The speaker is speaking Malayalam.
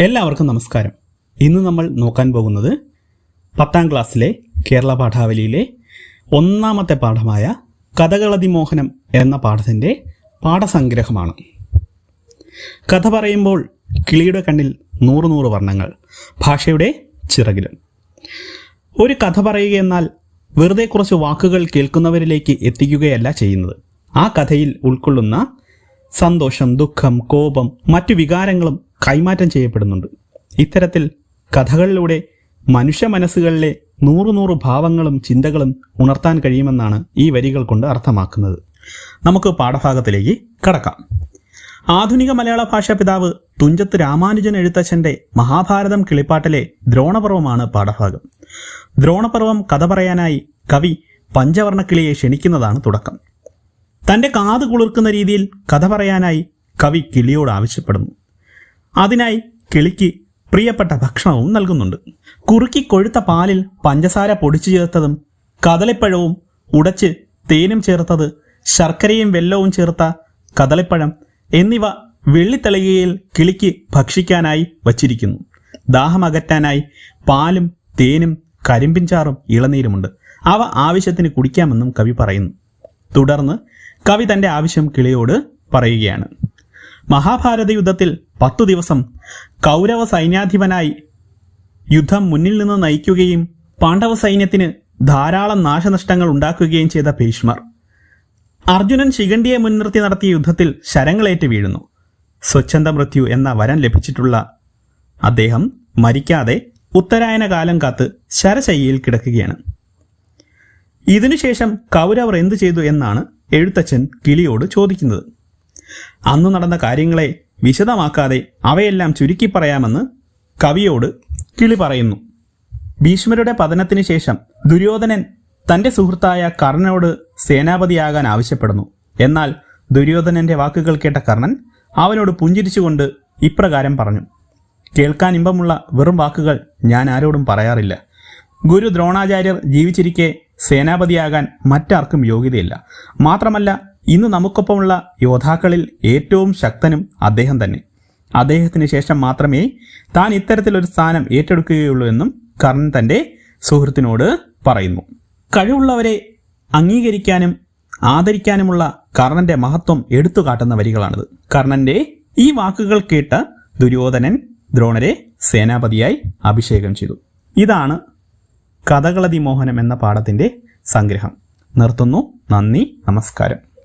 എല്ലാവർക്കും നമസ്കാരം. ഇന്ന് നമ്മൾ നോക്കാൻ പോകുന്നത് പത്താം ക്ലാസ്സിലെ കേരള പാഠാവലിയിലെ ഒന്നാമത്തെ പാഠമായ കഥകളതിമോഹനം എന്ന പാഠത്തിന്റെ പാഠസംഗ്രഹമാണ്. കഥ പറയുമ്പോൾ കിളിയുടെ കണ്ണിൽ നൂറ് നൂറ് വർണങ്ങൾ ഭാഷയുടെ ചിറകിലും. ഒരു കഥ പറയുക എന്നാൽ വെറുതെ കുറച്ച് വാക്കുകൾ കേൾക്കുന്നവരിലേക്ക് എത്തിക്കുകയല്ല ചെയ്യുന്നത്. ആ കഥയിൽ ഉൾക്കൊള്ളുന്ന സന്തോഷം ദുഃഖം കോപം മറ്റു വികാരങ്ങളും കൈമാറ്റം ചെയ്യപ്പെടുന്നുണ്ട്. ഇത്തരത്തിൽ കഥകളിലൂടെ മനുഷ്യ മനസ്സുകളിലെ നൂറു നൂറ് ഭാവങ്ങളും ചിന്തകളും ഉണർത്താൻ കഴിയുമെന്നാണ് ഈ വരികൾ കൊണ്ട് അർത്ഥമാക്കുന്നത്. നമുക്ക് പാഠഭാഗത്തിലേക്ക് കടക്കാം. ആധുനിക മലയാള ഭാഷാ പിതാവ് തുഞ്ചത്ത് രാമാനുജൻ എഴുത്തച്ഛന്റെ മഹാഭാരതം കിളിപ്പാട്ടിലെ ദ്രോണപർവമാണ് പാഠഭാഗം. ദ്രോണപർവം കഥ പറയാനായി കവി പഞ്ചവർണക്കിളിയെ ക്ഷണിക്കുന്നതാണ് തുടക്കം. തന്റെ കാത് കുളിർക്കുന്ന രീതിയിൽ കഥ പറയാനായി കവി കിളിയോട് ആവശ്യപ്പെടുന്നു. അതിനായി കിളിക്ക് പ്രിയപ്പെട്ട ഭക്ഷണവും നൽകുന്നുണ്ട്. കുറുക്കി കൊഴുത്ത പാലിൽ പഞ്ചസാര പൊടിച്ചു ചേർത്തതും കദളിപ്പഴവും ഉടച്ച് തേനും ചേർത്തത് ശർക്കരയും വെല്ലവും ചേർത്ത കദളിപ്പഴം എന്നിവ വെള്ളിത്തളികയിൽ കിളിക്ക് ഭക്ഷിക്കാനായി വച്ചിരിക്കുന്നു. ദാഹം അകറ്റാനായി പാലും തേനും കരിമ്പിൻചാറും ഇളനീരുമുണ്ട്. അവ ആവശ്യത്തിന് കുടിക്കാമെന്നും കവി പറയുന്നു. തുടർന്ന് കവി തന്റെ ആവശ്യം കിളിയോട് പറയുകയാണ്. മഹാഭാരത യുദ്ധത്തിൽ പത്തു ദിവസം കൗരവ സൈന്യാധിപനായി യുദ്ധം മുന്നിൽ നിന്ന് നയിക്കുകയും പാണ്ഡവ സൈന്യത്തിന് ധാരാളം നാശനഷ്ടങ്ങൾ ഉണ്ടാക്കുകയും ചെയ്ത ഭീഷ്മർ. അർജുനൻ ശിഖണ്ഡിയെ മുൻനിർത്തി നടത്തിയ യുദ്ധത്തിൽ ശരങ്ങളേറ്റ് വീഴുന്നു. സ്വച്ഛന്ത മൃത്യു എന്ന വരം ലഭിച്ചിട്ടുള്ള അദ്ദേഹം മരിക്കാതെ ഉത്തരായന കാലം കാത്ത് ശരശയ്യയിൽ കിടക്കുകയാണ്. ഇതിനുശേഷം കൗരവർ എന്തു ചെയ്തു എന്നാണ് എഴുത്തച്ഛൻ കിളിയോട് ചോദിക്കുന്നത്. അന്ന് നടന്ന കാര്യങ്ങളെ വിശദമാക്കാതെ അവയെല്ലാം ചുരുക്കി പറയാമെന്ന് കവിയോട് കിളി പറയുന്നു. ഭീഷ്മരുടെ പതനത്തിന് ശേഷം ദുര്യോധനൻ തന്റെ സുഹൃത്തായ കർണനോട് സേനാപതിയാകാൻ ആവശ്യപ്പെടുന്നു. എന്നാൽ ദുര്യോധനന്റെ വാക്കുകൾ കേട്ട കർണൻ അവനോട് പുഞ്ചിരിച്ചുകൊണ്ട് ഇപ്രകാരം പറഞ്ഞു. കേൾക്കാൻ ഇമ്പമുള്ള വെറും വാക്കുകൾ ഞാൻ ആരോടും പറയാറില്ല. ഗുരു ദ്രോണാചാര്യർ ജീവിച്ചിരിക്കെ സേനാപതിയാകാൻ മറ്റാർക്കും യോഗ്യതയില്ല. മാത്രമല്ല ഇന്ന് നമുക്കൊപ്പമുള്ള യോദ്ധാക്കളിൽ ഏറ്റവും ശക്തനും അദ്ദേഹം തന്നെ. അദ്ദേഹത്തിന് ശേഷം മാത്രമേ താൻ ഇത്തരത്തിലൊരു സ്ഥാനം ഏറ്റെടുക്കുകയുള്ളൂ എന്നും കർണൻ തന്റെ സുഹൃത്തിനോട് പറയുന്നു. കഴിവുള്ളവരെ അംഗീകരിക്കാനും ആദരിക്കാനുമുള്ള കർണന്റെ മഹത്വം എടുത്തു കാട്ടുന്ന വരികളാണിത്. കർണന്റെ ഈ വാക്കുകൾ കേട്ട് ദുര്യോധനൻ ദ്രോണരെ സേനാപതിയായി അഭിഷേകം ചെയ്തു. ഇതാണ് കഥകളതി മോഹനം എന്ന പാഠത്തിന്റെ സംഗ്രഹം. നിർത്തുന്നു. നന്ദി. നമസ്കാരം.